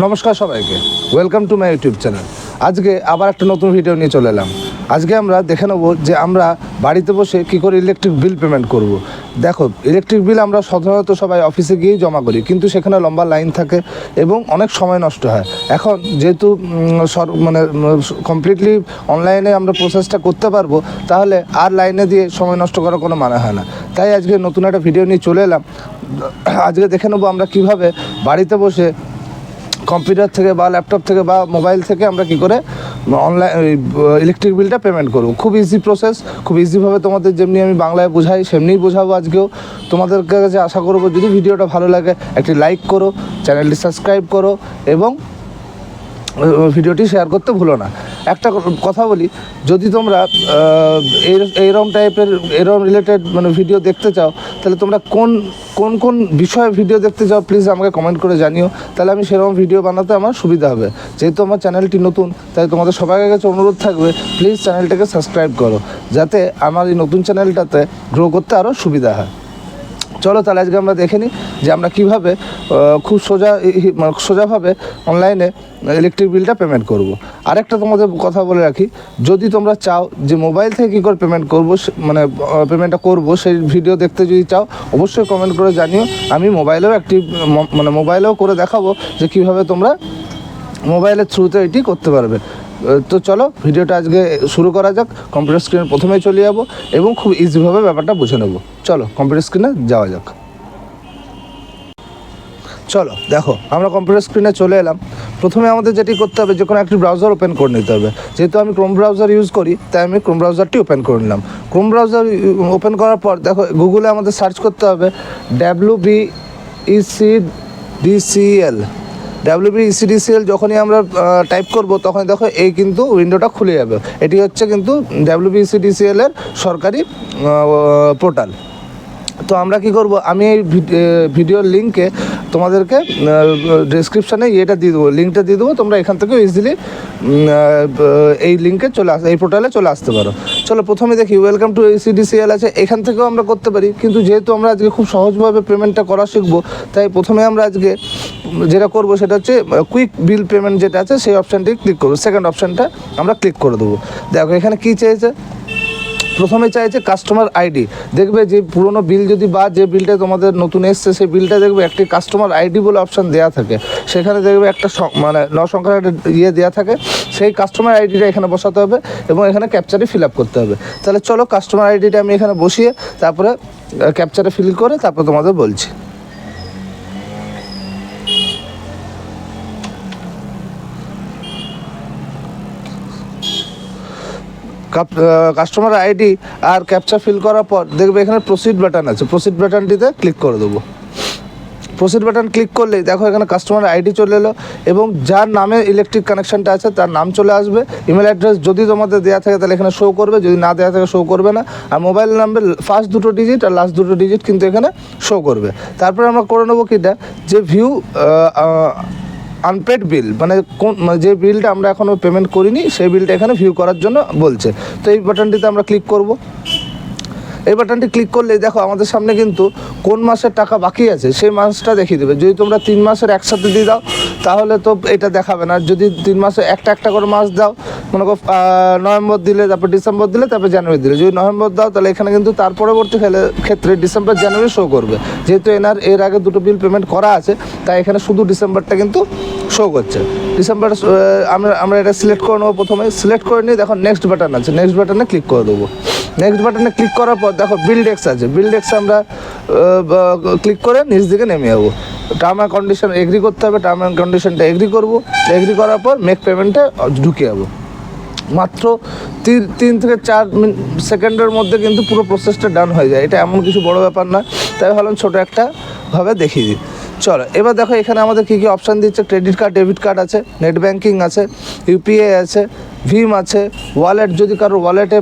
নমস্কার সবাইকে। Welcome to my YouTube channel আজকে আবার একটা নতুন ভিডিও নিয়ে চলে এলাম। আজকে আমরা দেখে নেব যে আমরা বাড়িতে বসে কী করে ইলেকট্রিক বিল পেমেন্ট করব। দেখো ইলেকট্রিক বিল আমরা সাধারণত সবাই অফিসে গিয়েই জমা করি, কিন্তু সেখানে লম্বা লাইন থাকে এবং অনেক সময় নষ্ট হয়। এখন যেহেতু মানে কমপ্লিটলি অনলাইনে আমরা প্রসেসটা করতে পারব, তাহলে আর লাইনে দিয়ে সময় নষ্ট করার কোনো মানে হয় না। তাই আজকে নতুন একটা ভিডিও নিয়ে চলে এলাম। আজকে দেখে নেব আমরা কীভাবে বাড়িতে বসে কম্পিউটার থেকে বা ল্যাপটপ থেকে বা মোবাইল থেকে আমরা কি করে অনলাইন ইলেকট্রিক বিলটা পেমেন্ট করব। খুব ইজি প্রসেস খুব ইজিভাবে তোমাদের যেমনি আমি বাংলায় বোঝাই, সেমনিই বোঝাবো আজকেও। তোমাদের কাছে আশা করব যদি ভিডিওটা ভালো লাগে, একটি লাইক করো চ্যানেলটি সাবস্ক্রাইব করো, এবং ভিডিওটি শেয়ার করতে ভুলো না। একটা কথা বলি, যদি তোমরা এইরকম টাইপের এরকম রিলেটেড মানে ভিডিও দেখতে চাও, তাহলে তোমরা কোন কোন কোন বিষয়ে ভিডিও দেখতে চাও প্লিজ আমাকে কমেন্ট করে জানিও। তাহলে আমি সেরকম ভিডিও বানাতে আমার সুবিধা হবে। যেহেতু আমার চ্যানেলটি নতুন, তাই তোমাদের সবাইয়ের কাছে অনুরোধ থাকবে প্লিজ চ্যানেলটাকে সাবস্ক্রাইব করো, যাতে আমার এই নতুন চ্যানেলটাতে গ্রো করতে আরও সুবিধা হয়। চলো তাহলে আজকে আমরা দেখে নিই যে আমরা কীভাবে খুব সোজা মানে সোজাভাবে অনলাইনে ইলেকট্রিক বিলটা পেমেন্ট করব। আরেকটা তোমাদের কথা বলে রাখি, যদি তোমরা চাও যে মোবাইল থেকে কী করে পেমেন্ট করব মানে পেমেন্টটা করব, সেই ভিডিও দেখতে যদি চাও, অবশ্যই কমেন্ট করে জানিও আমি মোবাইলেও একটি মানে মোবাইলেও করে দেখাবো যে কীভাবে তোমরা মোবাইলের থ্রুতে এটি করতে পারবে তো চলো, ভিডিওটা আজকে শুরু করা যাক। কম্পিউটার স্ক্রিনে প্রথমেই চলে যাব এবং খুব ইজিভাবে ব্যাপারটা বুঝে নেব। চলো কম্পিউটার স্ক্রিনে যাওয়া যাক। চলো, দেখো, আমরা কম্পিউটার স্ক্রিনে চলে এলাম। প্রথমে আমাদের যেটি করতে হবে, যে কোনো একটি ব্রাউজার ওপেন করে নিতে হবে। যেহেতু আমি ক্রোম ব্রাউজার ইউজ করি, তাই আমি ক্রোম ব্রাউজারটি ওপেন করে নিলাম। ক্রোম ব্রাউজার ওপেন করার পর, দেখো গুগলে আমাদের সার্চ করতে হবে W B E C D C L W B E C D C L যখনই আমরা টাইপ করব তখন দেখো এই কিন্তু উইন্ডোটা খুলে যাবে। এটি হচ্ছে কিন্তু ডাব্লিউবি ইসিডিসিএল এর সরকারি পোর্টাল তো আমরা কি করব? আমি এই ভিডিওর লিঙ্কে তোমাদেরকে ডিসক্রিপশানে ইয়েটা দিয়ে দেবো লিঙ্কটা দিয়ে দেবো, তোমরা এখান থেকে ইজিলি এই লিঙ্কে চলে আস, এই পোর্টালে চলে আসতে পারো। চলো প্রথমে দেখি ওয়েলকাম টু এসিডিসিএল আছে, এখান থেকেও আমরা করতে পারি, কিন্তু যেহেতু আমরা আজকে খুব সহজভাবে পেমেন্টটা করা শিখব, তাই প্রথমে আমরা আজকে যেটা করব সেটা হচ্ছে কুইক বিল পেমেন্ট যেটা আছে, সেই অপশানটি ক্লিক করব। সেকেন্ড অপশানটা আমরা ক্লিক করে দেবো। দেখো, এখানে কী চেয়েছে? প্রথমে চাইছে কাস্টমার আইডি দেখবে যে পুরনো বিল যদি বা যে বিলটা তোমাদের নতুন এসছে, সেই বিলটা দেখবে একটি কাস্টমার আইডি বলে অপশান দেওয়া থাকে। সেখানে দেখবে একটা মানে ন সংখ্যার ইয়ে দেওয়া থাকে। সেই কাস্টমার আইডিটা এখানে বসাতে হবে এবং এখানে ক্যাপচারে ফিল আপ করতে হবে। তাহলে চলো কাস্টমার আইডিটা আমি এখানে বসিয়ে তারপরে ক্যাপচারে ফিল করে তারপর তোমাদের বলছি। কাস্টমার আইডি আর ক্যাপচা ফিল করার পর দেখবে এখানে প্রসিড বাটন আছে। প্রসিড বাটনটিতে ক্লিক করে দেবো। প্রসিড বাটন ক্লিক করলে দেখো এখানে কাস্টমার আইডি চলে এলো এবং যার নামে ইলেকট্রিক কানেকশনটা আছে, তার নাম চলে আসবে। ইমেল অ্যাড্রেস যদি তোমাদের দেওয়া থাকে তাহলে এখানে শো করবে, যদি না দেওয়া থাকে শো করবে না। আর মোবাইল নাম্বার ফার্স্ট দুটো ডিজিট আর লাস্ট দুটো ডিজিট কিন্তু এখানে শো করবে। তারপরে আমরা করে নেব কিটা? যে ভিউ আনপেড বিল মানে কোন মানে যে বিলটা আমরা এখনও পেমেন্ট করিনি, সেই বিলটা এখানে ভিউ করার জন্য বলছে। তো এই বাটনটিতে আমরা ক্লিক করব। এই বাটনটি ক্লিক করলে দেখো আমাদের সামনে কিন্তু কোন মাসের টাকা বাকি আছে, সেই মাসটা দেখিয়ে দেবে। যদি তোমরা তিন মাসের একসাথে দিয়ে দাও, তাহলে তো এটা দেখাবে না। যদি তিন মাসে একটা একটা করে মাস দাও মনে করো নভেম্বর দিলে, তারপর ডিসেম্বর দিলে, তারপর জানুয়ারি দিলে। যদি নভেম্বর দাও, তাহলে এখানে কিন্তু তার পরবর্তী ক্ষেত্রে ডিসেম্বর, জানুয়ারি শো করবে। যেহেতু এনার, এর আগে দুটো বিল পেমেন্ট করা আছে, তাই এখানে শুধু ডিসেম্বরটা কিন্তু শো করছে। ডিসেম্বর আমরা আমরা এটা সিলেক্ট করে নেব প্রথমে। সিলেক্ট করে নিয়ে দেখো নেক্সট বাটন আছে। নেক্সট বাটনে ক্লিক করে দেবো। নেক্সট বাটনে ক্লিক করার পর দেখো বিল ডেক্স আছে। বিল ডেক্স আমরা ক্লিক করে নিচ দিকে নেমে যাব। টার্ম অ্যান্ড কন্ডিশন এগ্রি করতে হবে। টার্ম অ্যান্ড কন্ডিশনটা এগ্রি করব। এগ্রি করার পর মেক পেমেন্টে ঢুকে যাব। মাত্র তিন তিন থেকে চার সেকেন্ডের মধ্যে কিন্তু পুরো প্রসেসটা ডান হয়ে যায়। এটা এমন কিছু বড় ব্যাপার না। তাই ভাবলাম ছোটো একটা ভাবে দেখিয়ে দিই। চলো, এবার দেখো এখানে আমাদের কী কী অপশান দিচ্ছে? ক্রেডিট কার্ড ডেবিট কার্ড আছে নেট ব্যাঙ্কিং আছে ইউপিআই আছে ভিম আছে ওয়ালেট যদি কারোর ওয়ালেটে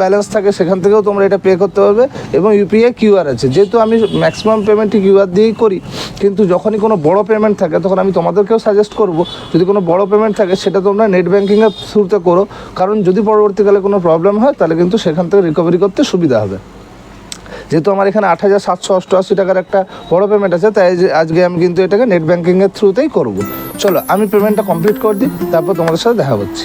ব্যালেন্স থাকে, সেখান থেকেও তোমরা এটা পে করতে পারবে এবং ইউপিআই কিউআর আছে। যেহেতু আমি ম্যাক্সিমাম পেমেন্টই কিউআর দিয়েই করি, কিন্তু যখনই কোনো বড় পেমেন্ট থাকে, তখন আমি তোমাদেরকেও সাজেস্ট করব, যদি কোনো বড় পেমেন্ট থাকে, সেটা তোমরা নেট ব্যাঙ্কিংয়ের থ্রুতে করো। কারণ যদি পরবর্তীকালে কোনো প্রবলেম হয়, তাহলে কিন্তু সেখান থেকে রিকভারি করতে সুবিধা হবে। যেহেতু আমার এখানে আট হাজার সাতশো অষ্টআশি টাকার একটা বড় পেমেন্ট আছে, তাই আজকে আমি কিন্তু এটাকে নেট ব্যাঙ্কিংয়ের থ্রুতেই করব। চলো, আমি পেমেন্টটা কমপ্লিট করে দিই, তারপর তোমাদের সাথে দেখা হচ্ছে।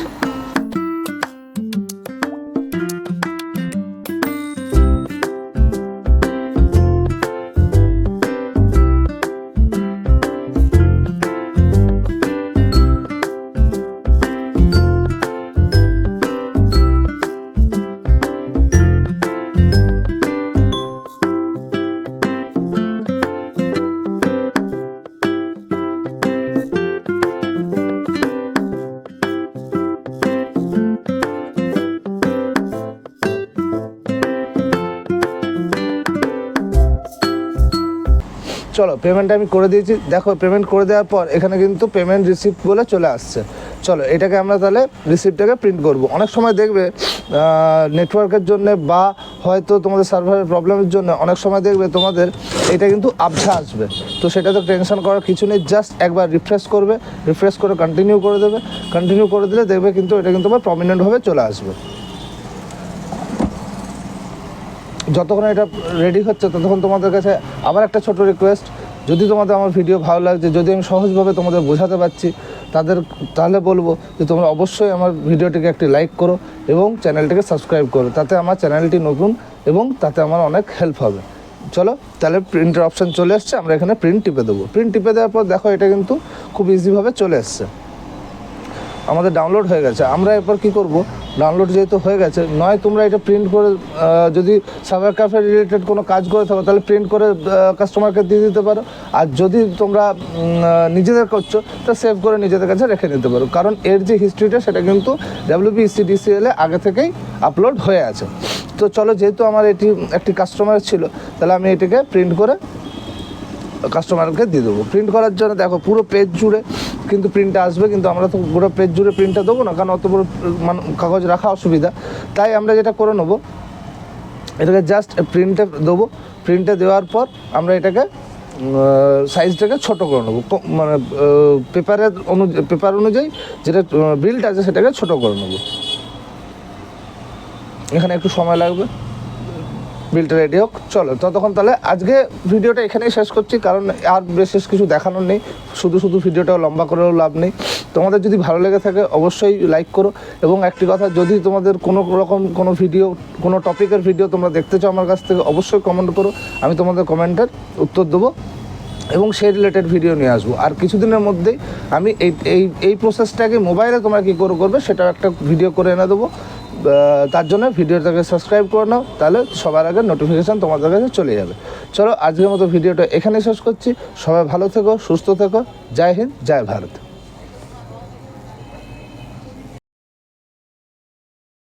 চলো পেমেন্ট আমি করে দিয়েছি। দেখো পেমেন্ট করে দেওয়ার পর এখানে কিন্তু পেমেন্ট রিসিপ্ট বলে চলে আসছে। চলো, এটাকে আমরা তাহলে রিসিপ্টটাকে প্রিন্ট করব। অনেক সময় দেখবে নেটওয়ার্কের জন্য বা হয়তো তোমাদের সার্ভারের প্রবলেমের জন্য অনেক সময় দেখবে তোমাদের এটা কিন্তু আবছা আসবে। তো সেটা তো টেনশন করার কিছু নেই জাস্ট একবার রিফ্রেশ করবে। রিফ্রেশ করে কন্টিনিউ করে দেবে। কন্টিনিউ করে দিলে দেখবে কিন্তু এটা কিন্তু আবার প্রমিনেন্টভাবে চলে আসবে। যতক্ষণ এটা রেডি হচ্ছে, ততক্ষণ তোমাদের কাছে আবার একটা ছোট রিকোয়েস্ট যদি তোমাদের আমার ভিডিও ভালো লাগছে, যদি আমি সহজভাবে তোমাদের বোঝাতে পারছি, তাদের, তাহলে বলব যে তোমরা অবশ্যই আমার ভিডিওটিকে একটি লাইক করো এবং চ্যানেলটিকে সাবস্ক্রাইব করো, তাতে আমার চ্যানেলটি নতুন এবং তাতে আমার অনেক হেল্প হবে। চলো, তাহলে প্রিন্টের অপশান চলে এসছে আমরা এখানে প্রিন্ট টিপে দেবো। প্রিন্ট টিপে দেওয়ার পর দেখো এটা কিন্তু খুব ইজিভাবে চলে এসছে। আমাদের ডাউনলোড হয়ে গেছে। আমরা এরপর কি করব? ডাউনলোড যেহেতু হয়ে গেছে, নয় তোমরা এটা প্রিন্ট করে যদি সাইবার ক্যাফে রিলেটেড কোনো কাজ করে থাকো, তাহলে প্রিন্ট করে কাস্টমারকে দিয়ে দিতে পারো। আর যদি তোমরা নিজেদের করছ, তা সেভ করে নিজেদের কাছে রেখে নিতে পারো। কারণ এর যে হিস্ট্রিটা সেটা কিন্তু ডাব্লিউবিসিডিসিএল আগে থেকেই আপলোড হয়ে আছে। তো চলো, যেহেতু আমার এটি একটি কাস্টমার ছিল, তাহলে আমি এটিকে প্রিন্ট করে কাস্টমারকে দিয়ে দেবো। প্রিন্ট করার জন্য দেখো, পুরো পেজ জুড়ে কিন্তু প্রিন্টটা আসবে, কিন্তু আমরা তো গোটা পেজ জুড়ে প্রিন্টটা দেবো না, কারণ অত বড় মানে কাগজ রাখা অসুবিধা। তাই আমরা যেটা করে নেব, এটাকে জাস্ট প্রিন্টে দেবো। প্রিন্টে দেওয়ার পর আমরা এটাকে সাইজটাকে ছোট করে নেব। মানে পেপারের অনু পেপার অনুযায়ী যেটা বিলটা আছে সেটাকে ছোট করে নেব। এখানে একটু সময় লাগবে। বিলটা রেডি হোক। চলো, ততক্ষণ তাহলে আজকে ভিডিওটা এখানেই শেষ করছি, কারণ আর বিশেষ কিছু দেখানোর নেই। শুধু শুধু ভিডিওটা লম্বা করেও লাভ নেই। তোমাদের যদি ভালো লেগে থাকে, অবশ্যই লাইক করো। এবং একটি কথা, যদি তোমাদের কোনো রকম কোনো ভিডিও, কোনো টপিকের ভিডিও তোমরা দেখতে চাও আমার কাছ থেকে, অবশ্যই কমেন্ট করো। আমি তোমাদের কমেন্টের উত্তর দেবো এবং সেই রিলেটেড ভিডিও নিয়ে আসব। আর কিছুদিনের মধ্যেই আমি এই এই এই প্রসেসটাকে মোবাইলে তোমরা কী করে করবে সেটা একটা ভিডিও করে এনে দেবো। তার জন্য ভিডিওটাকে সাবস্ক্রাইব করে নাও, তাহলে সবার আগে নোটিফিকেশান তোমাদের কাছে চলে যাবে। চলো, আজকের মতো ভিডিওটা এখানে শেষ করছি। সবাই ভালো থেকো, সুস্থ থেকো। জয় হিন্দ, জয় ভারত।